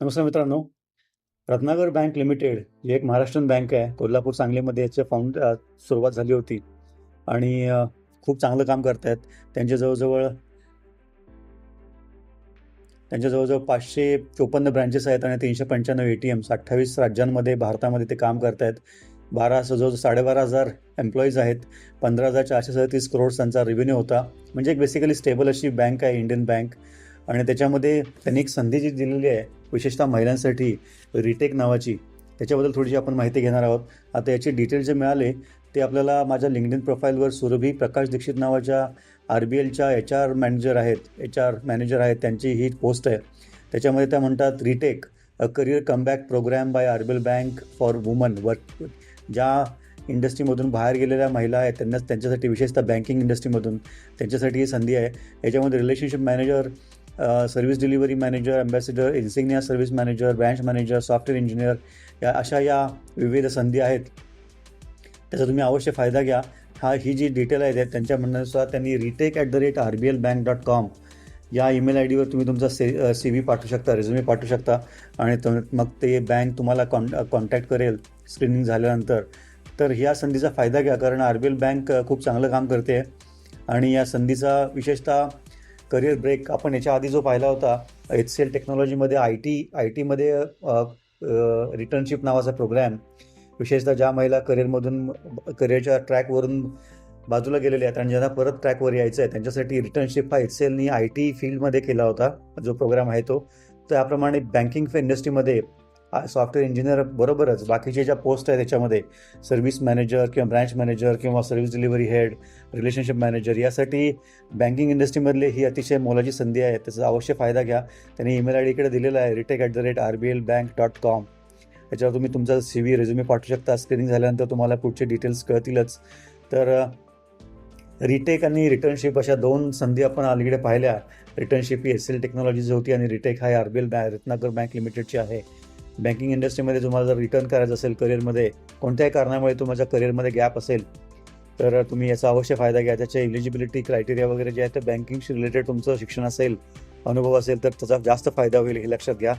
नमस्कार मित्रांनो. रत्नागर bank limited ही एक महाराष्ट्रीयन बँक आहे कोल्हापूर सांगलीमध्ये याच्या फाउंड सुरुवात झाली होती. आणि खूप चांगलं काम करत आहेत त्यांच्या जवळजवळ त्यांच्या जवळजवळ पाचशे चोपन्न ब्रँचेस आहेत आणि तीनशे पंच्याण्णव ए टी एम्स अठ्ठावीस राज्यांमध्ये भारतामध्ये ते काम करत आहेत बारा जवळजवळ साडेबारा हजार एम्प्लॉईज आहेत. पंधरा हजार चारशे सदतीस करोड त्यांचा रेव्हेन्यू होता. म्हणजे एक बेसिकली स्टेबल अशी बँक आहे इंडियन बँक आणि त्याच्यामध्ये त्यांनी एक संधी जी दिलेली आहे विशेषतः महिलांसाठी रिटेक नावाची त्याच्याबद्दल थोडीशी आपण माहिती घेणार आहोत. आता याचे डिटेल जे मिळाले ते आपल्याला माझ्या लिंकडिन प्रोफाईलवर सुरभी प्रकाश दीक्षित नावाच्या आर बी एलच्या एच आर मॅनेजर आहेत एच आर मॅनेजर आहेत त्यांची ही पोस्ट आहे. त्याच्यामध्ये त्या म्हणतात retake a career comeback programme by R B L bank for woman work ज्या इंडस्ट्रीमधून बाहेर गेलेल्या महिला आहेत त्यांना त्यांच्यासाठी विशेषतः बँकिंग इंडस्ट्रीमधून त्यांच्यासाठी ही संधी आहे. याच्यामध्ये relationship manager service delivery manager ambassador insignia service manager branch manager software engineer या अशा या विविध संधी आहेत. त्याचा तुम्ही अवश्य फायदा घ्या. हा ही जी डिटेल आहे त्यांच्या म्हणण्यानुसार त्यांनी retake at the rate R B L bank dot com या ईमेल आय डीवर तुम्ही तुमचा से सी व्ही पाठवू शकता रेझ्युमे पाठवू शकता. आणि मग ते बँक तुम्हाला कॉन कॉन्टॅक्ट करेल स्क्रीनिंग झाल्यानंतर. तर ह्या संधीचा फायदा घ्या कारण आर बी एल बँक खूप चांगलं काम करते. आणि या संधीचा विशेषतः करिअर ब्रेक आपण याच्या आधी जो पाहिला होता एच सी एल टेक्नॉलॉजीमध्ये आय टी आय टीमध्ये रिटर्नशिप नावाचा प्रोग्रॅम विशेषतः ज्या महिला करिअरमधून करिअरच्या ट्रॅकवरून बाजूला गेलेल्या आहेत आणि ज्यांना परत ट्रॅकवर यायचं आहे त्यांच्यासाठी रिटर्नशिप हा एच सी एलनी आय टी फील्डमध्ये केला होता जो प्रोग्राम आहे तो. त्याप्रमाणे बँकिंग इंडस्ट्रीमध्ये सॉफ्टवेअर इंजिनियर बरोबरच. बाकीचे ज्या पोस्ट आहेत त्याच्यामध्ये सर्व्हिस मॅनेजर किंवा ब्रँच मॅनेजर किंवा service delivery head relationship manager यासाठी बँकिंग इंडस्ट्रीमधले ही अतिशय मोलाची संधी आहे त्याचा अवश्य फायदा घ्या. त्यांनी ईमेल आय डी इकडे दिलेला आहे retake at the rate R B L bank dot com याच्यावर तुम्ही तुमचा सी व्ही रेझ्युमे पाठवू शकता. स्क्रीनिंग झाल्यानंतर तुम्हाला पुढचे डिटेल्स कळतीलच. तर रिटेक आणि रिटर्नशिप अशा दोन संधी आपण अलीकडे पाहिल्या. रिटर्नशिप ही एस एल टेक्नॉलॉजीज होती आणि रिटेक हा R B L bank Ratnakar bank लिमिटेडची आहे. बँकिंग इंडस्ट्रीमध्ये तुम्हाला जर रिटर्न करायचं असेल करिअरमध्ये कोणत्याही कारणामुळे तुमच्या करिअरमध्ये गॅप असेल तर तुम्ही याचा अवश्य फायदा घ्या. त्याच्या इलिजिबिलिटी क्रायटेरिया वगैरे जे आहे ते बँकिंगशी रिलेटेड तुमचं शिक्षण असेल अनुभव असेल तर त्याचा जास्त फायदा होईल हे लक्षात घ्या.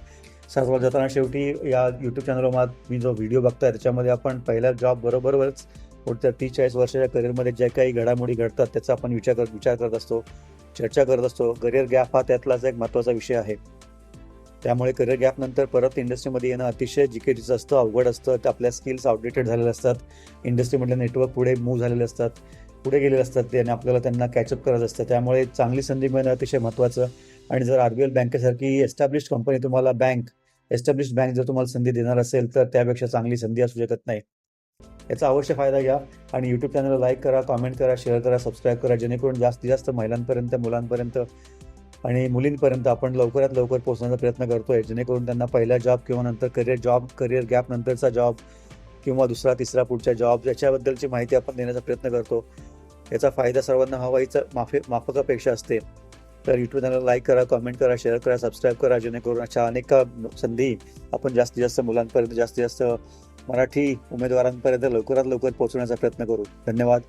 सर्वात जाताना शेवटी या यूट्यूब चॅनलवर मी जो व्हिडिओ बघताय त्याच्यामध्ये आपण पहिल्या जॉब बरोबरच पुढच्या तीस चाळीस वर्षाच्या करिअरमध्ये ज्या काही घडामोडी घडतात त्याचा आपण विचार कर विचार करत असतो चर्चा करत असतो. करिअर गॅप हा त्यातलाच एक महत्त्वाचा विषय आहे. त्यामुळे करिअर गॅपनंतर परत इंडस्ट्रीमध्ये येणं अतिशय जिकेटीचं असतं अवघड असतं. ते आपल्या स्किल्स आउटडेटेड झालेल्या असतात. इंडस्ट्रीमधले नेटवर्क पुढे मूव्ह झालेले असतात. पुढे गेलेले असतात. ते आणि आपल्याला त्यांना कॅचअप करायचं असतं. त्यामुळे चांगली संधी मिळणं अतिशय महत्त्वाचं आणि जर आर बी एल बँकेसारखी एस्टॅब्लिश कंपनी तुम्हाला बँक एस्टॅब्लिश बँक जर तुम्हाला संधी देणार असेल तर त्यापेक्षा चांगली संधी असू शकत नाही. याचा अवश्य फायदा घ्या आणि यूट्यूब चॅनलला लाईक करा कॉमेंट करा शेअर करा सबस्क्राईब करा. जेणेकरून जास्तीत जास्त महिलांपर्यंत मुलांपर्यंत आणि मुलींपर्यंत आपण लवकरात लवकर पोहोचण्याचा प्रयत्न करतोय. जेणेकरून त्यांना पहिला जॉब किंवा नंतर करिअर जॉब करिअर गॅप नंतरचा जॉब किंवा दुसरा तिसरा पुढच्या जॉब याच्याबद्दलची माहिती आपण देण्याचा प्रयत्न करतो. याचा फायदा सर्वांना हवा हीच माफे माफकापेक्षा असते. तर यूट्यूब चॅनल लाईक करा कॉमेंट करा शेअर करा सबस्क्राईब करा जेणेकरून अशा अनेक संधी आपण जास्तीत जास्त मुलांपर्यंत जास्तीत जास्त मराठी उमेदवारांपर्यंत लवकरात लवकर पोहोचवण्याचा प्रयत्न करू. धन्यवाद.